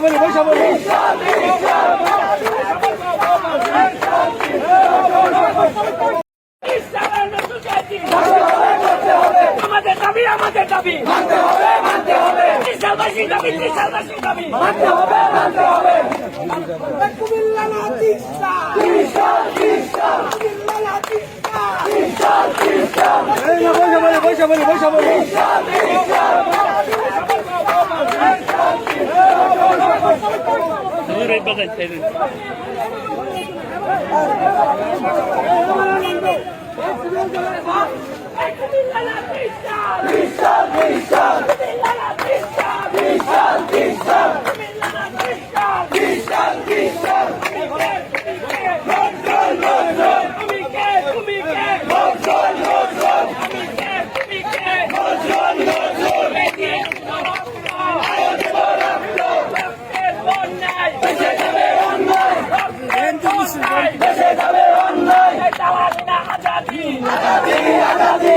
বলি বৈশা বলি। আমাদের দাবি আমাদের দাবি ত্রিশালবাসীর দাবি ত্রিশালবাসীর দাবি কুমিল্লা না তিস্তা। কুমিল্লা না তিস্তা। এই না বৈশা বলি বৈশা বলি বৈশা বলি এই তিস্তা। কুমিল্লা না তিস্তা। কুমিল্লা না তিস্তা। তুমি কে? তুমি কে? আমি কে? তুমি কে? বেরিয়ে এসো রক্ত। রক্তের বন্যায়। রক্তের বন্যায়। এই দালালি না আজাদি।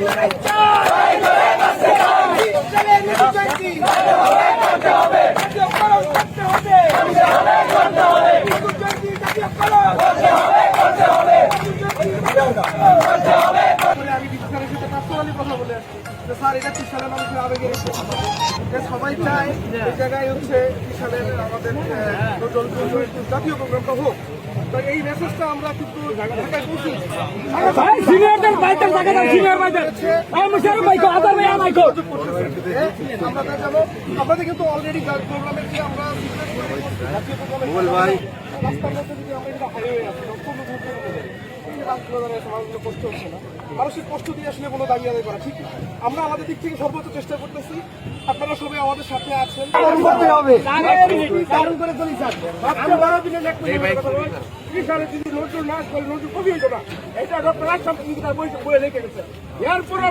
কুমিল্লা না তিস্তা। আসলে স্যার এটা ত্রিশালের মানুষের আবেগের যে সবাই চায় এই জায়গায় হচ্ছে ত্রিশালের আমাদের জাতীয় প্রোগ্রামটা হোক। তো এই মেসেজটা আমরা কিন্তু ঢাকায় পৌঁছে। সিনিয়রদের বাইতের জায়গা দাও সিনিয়র বাইতের এই মুশারফ ভাই কো আদার ভাই আমাই কো। আমরা যাব আমাদের কিন্তু অলরেডি প্রোগ্রামের যে আমরা জাতীয় ভাই। রাস্তার মধ্যে কষ্ট না দিয়ে আসলে কোনো দাবি আদায় করা ঠিক না। আমরা আমাদের দিক থেকে সর্বোচ্চ চেষ্টা করতেছি আপনারা সবাই আমাদের সাথে আছেন যদি নজরুল নাচ করে নজরুল কবি হইতো না এটা ডক্টর তার বই লিখে গেছে এরপরে